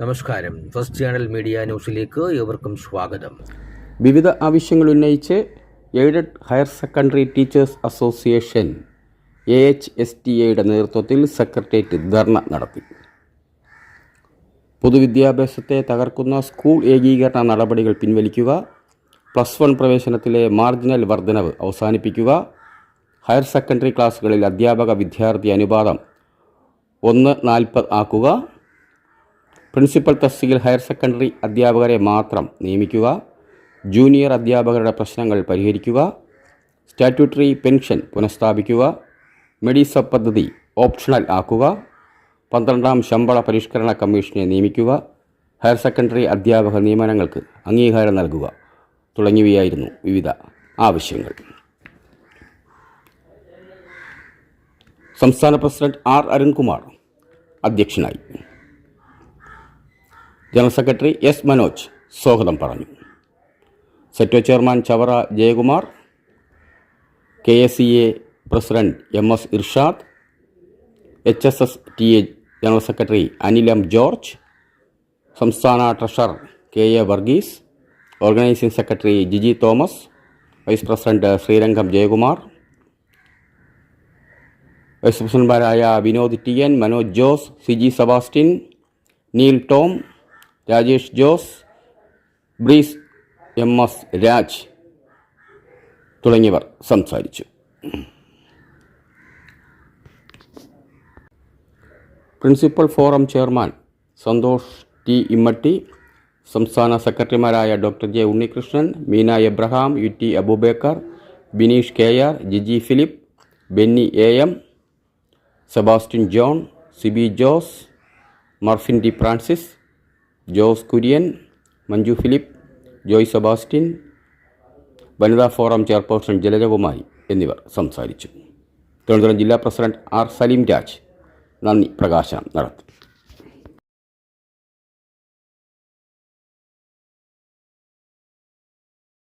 നമസ്കാരം. First channel media ന്യൂസിലേക്ക് ഏവർക്കും സ്വാഗതം. വിവിധ ആവശ്യങ്ങൾ ഉന്നയിച്ച് aided higher secondary teachers association A H S T എയുടെ നേതൃത്വത്തിൽ സെക്രട്ടേറിയറ്റ് ധർണ നടത്തി. പൊതുവിദ്യാഭ്യാസത്തെ തകർക്കുന്ന സ്കൂൾ ഏകീകരണ നടപടികൾ പിൻവലിക്കുക പ്ലസ് വൺ പ്രവേശനത്തിലെ മാർജിനൽ വർധനവ് അവസാനിപ്പിക്കുക ഹയർ സെക്കൻഡറി ക്ലാസ്സുകളിൽ അധ്യാപക വിദ്യാർത്ഥി അനുപാതം ഒന്ന് നാൽപ്പത് ആക്കുക പ്രിൻസിപ്പൽ തസ്തികയിൽ ഹയർ സെക്കൻഡറി അധ്യാപകരെ മാത്രം നിയമിക്കുക. ജൂനിയർ അധ്യാപകരുടെ പ്രശ്നങ്ങൾ പരിഹരിക്കുക. Statutory pension പുനഃസ്ഥാപിക്കുക. മെഡിസബ് പദ്ധതി ഓപ്ഷണൽ ആക്കുക. പന്ത്രണ്ടാം ശമ്പള പരിഷ്കരണ കമ്മീഷനെ നിയമിക്കുക. ഹയർ സെക്കൻഡറി അധ്യാപക നിയമനങ്ങൾക്ക് അംഗീകാരം നൽകുക തുടങ്ങിയവയായിരുന്നു വിവിധ ആവശ്യങ്ങൾ. സംസ്ഥാന പ്രസിഡന്റ് ആർ അരുൺകുമാർ അധ്യക്ഷനായി. ജനറൽ സെക്രട്ടറി എസ് മനോജ് സ്വാഗതം പറഞ്ഞു. SETO chairman Chavara Jayakumar K S C A president M S Irshad H S S T A general secretary Anil M George സംസ്ഥാന treasurer K A Varghese organising secretary Jiji Thomas vice president Srirangam Jayakumar vice പ്രസിഡന്റുമാരായ Vinod T N Manoj Jose Siji Sebastian Neil Tom Rajesh Jose Breeze M S Raj തുടങ്ങിയവർ സംസാരിച്ചു. Principal forum chairman Santhosh T Immatty സംസ്ഥാന സെക്രട്ടറിമാരായ doctor J Unnikrishnan Meena Abraham U T Aboobacker Bineesh K R Jiji Philip Benny A M Sebastian John Sibi Jose Murphin D Francis Jose Kurian Manju Philip Joy Sebastian വനിതാ forum chairperson Jalajakumari എന്നിവർ സംസാരിച്ചു. തിരുവനന്തപുരം ജില്ലാ president R Saleem Raj. നന്ദി പ്രകാശനം നടത്തി.